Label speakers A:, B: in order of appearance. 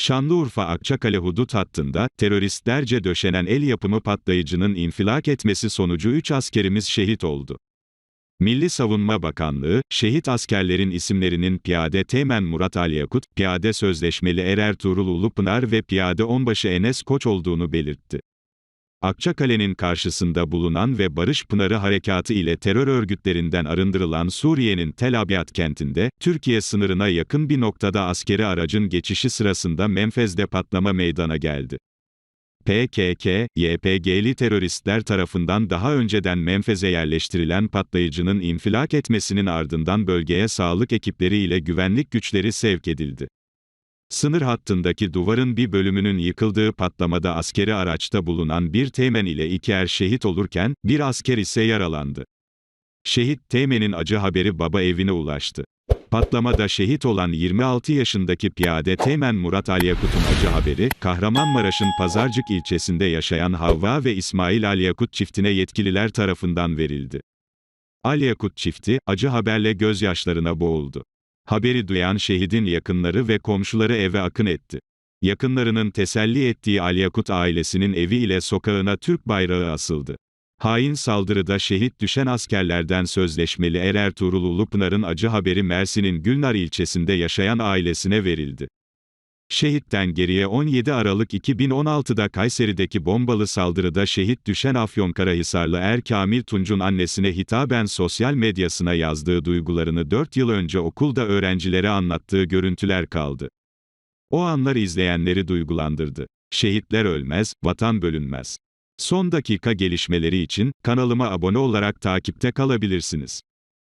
A: Şanlıurfa Akçakale hudut hattında, teröristlerce döşenen el yapımı patlayıcının infilak etmesi sonucu 3 askerimiz şehit oldu. Milli Savunma Bakanlığı, şehit askerlerin isimlerinin Piyade Teğmen Murat Alyakut, Piyade Sözleşmeli Erer Tuğrul Ulupınar ve Piyade Onbaşı Enes Koç olduğunu belirtti. Akçakale'nin karşısında bulunan ve Barış Pınarı Harekatı ile terör örgütlerinden arındırılan Suriye'nin Tel Abyad kentinde, Türkiye sınırına yakın bir noktada askeri aracın geçişi sırasında Menfez'de patlama meydana geldi. PKK, YPG'li teröristler tarafından daha önceden Menfez'e yerleştirilen patlayıcının infilak etmesinin ardından bölgeye sağlık ekipleri ile güvenlik güçleri sevk edildi. Sınır hattındaki duvarın bir bölümünün yıkıldığı patlamada askeri araçta bulunan bir teğmen ile iki er şehit olurken, bir asker ise yaralandı. Şehit teğmenin acı haberi baba evine ulaştı. Patlamada şehit olan 26 yaşındaki piyade Teğmen Murat Alyakut'un acı haberi, Kahramanmaraş'ın Pazarcık ilçesinde yaşayan Havva ve İsmail Alyakut çiftine yetkililer tarafından verildi. Alyakut çifti, acı haberle gözyaşlarına boğuldu. Haberi duyan şehidin yakınları ve komşuları eve akın etti. Yakınlarının teselli ettiği Alyakut ailesinin evi ile sokağına Türk bayrağı asıldı. Hain saldırıda şehit düşen askerlerden sözleşmeli Er Ertuğrul Ulupınar'ın acı haberi Mersin'in Gülnar ilçesinde yaşayan ailesine verildi. Şehitten geriye 17 Aralık 2016'da Kayseri'deki bombalı saldırıda şehit düşen Afyonkarahisarlı Er Kamil Tunç'un annesine hitaben sosyal medyasına yazdığı duygularını 4 yıl önce okulda öğrencilere anlattığı görüntüler kaldı. O anlar izleyenleri duygulandırdı. Şehitler ölmez, vatan bölünmez. Son dakika gelişmeleri için kanalıma abone olarak takipte kalabilirsiniz.